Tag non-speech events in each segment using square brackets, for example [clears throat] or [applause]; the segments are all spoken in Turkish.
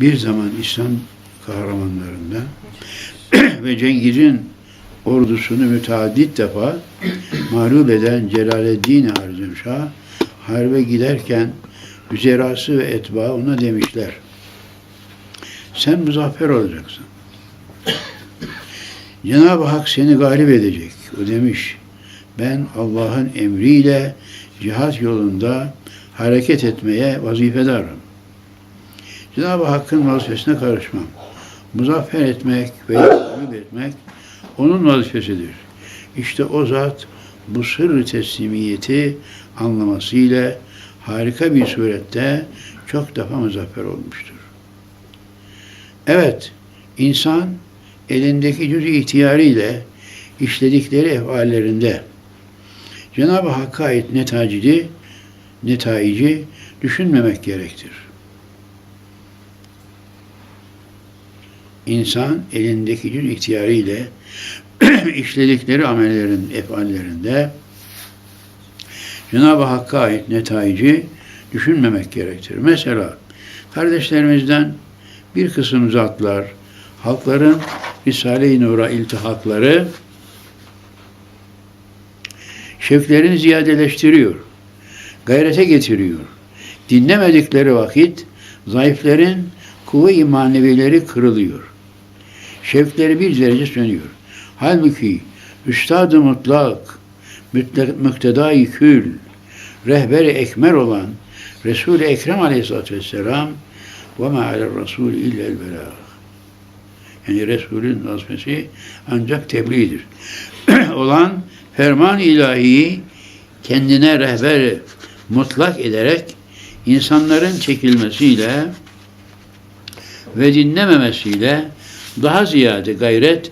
bir zaman İslam kahramanlarından [clears throat] ve Cengiz'in ordusunu müteaddit defa [clears throat] mağlup eden Celaleddin Harzemşah harbe giderken üzerası ve etba ona demişler. Sen muzaffer olacaksın. [clears throat] Cenab-ı Hak seni galip edecek. O demiş. Ben Allah'ın emriyle cihat yolunda hareket etmeye vazifedarım. Cenab-ı Hakk'ın vazifesine karışmam. Muzaffer etmek ve galip etmek onun vazifesidir. İşte o zat bu sırrı teslimiyeti anlamasıyla harika bir surette çok defa muzaffer olmuştur. Evet, insan elindeki cüz ihtiyarıyla işledikleri efallerinde Cenab-ı Hakk'a ait netacidi, netaici düşünmemek gerektir. İnsan elindeki cüz ihtiyarıyla [clears throat] işledikleri amellerin, efallerinde Cenab-ı Hakk'a ait netaici düşünmemek gerektir. Mesela kardeşlerimizden bir kısım zatlar, halkların Risale-i Nur'a iltihakları şevklerini ziyadeleştiriyor, gayrete getiriyor. Dinlemedikleri vakit zayıflerin kuvve-i manevileri kırılıyor. Şevkleri bir derece sönüyor. Halbuki Üstad-ı Mutlak, müktedai kül, rehberi ekmer olan Resul-i Ekrem Aleyhisselatü Vesselam ve ma alel Resul illel belâh. Yani Resulün vazifesi ancak tebliğdir. [clears throat] olan ferman ilahiyi kendine rehber mutlak ederek insanların çekilmesiyle ve dinlememesiyle daha ziyade gayret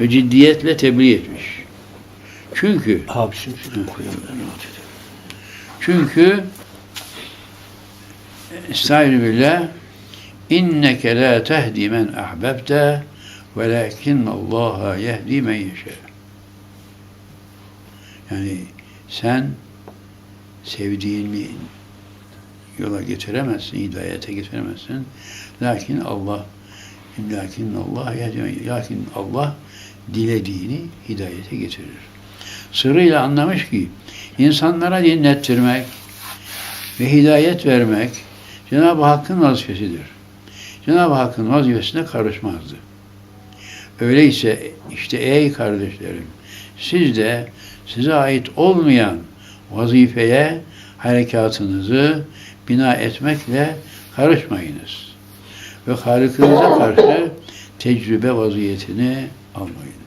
ve ciddiyetle tebliğ etmiş. Çünkü rahat edeyim. çünkü Estaizu billah inneke la tehdi men ahbebte velakin Allah yehdi men yeşâ. Yani sen sevdiğini yola getiremezsin, hidayete getiremezsin. Lakin Allah lakin Allah lakin Allah dilediğini hidayete getirir. Sırrıyla anlamış ki insanlara dinlettirmek ve hidayet vermek Cenab-ı Hakk'ın vazifesidir. Cenab-ı Hakk'ın vazifesine karışmazdı. Öyleyse işte ey kardeşlerim siz de size ait olmayan vazifeye harekatınızı bina etmekle karışmayınız. Ve Halık'ınıza karşı tecrübe vaziyetini almayınız.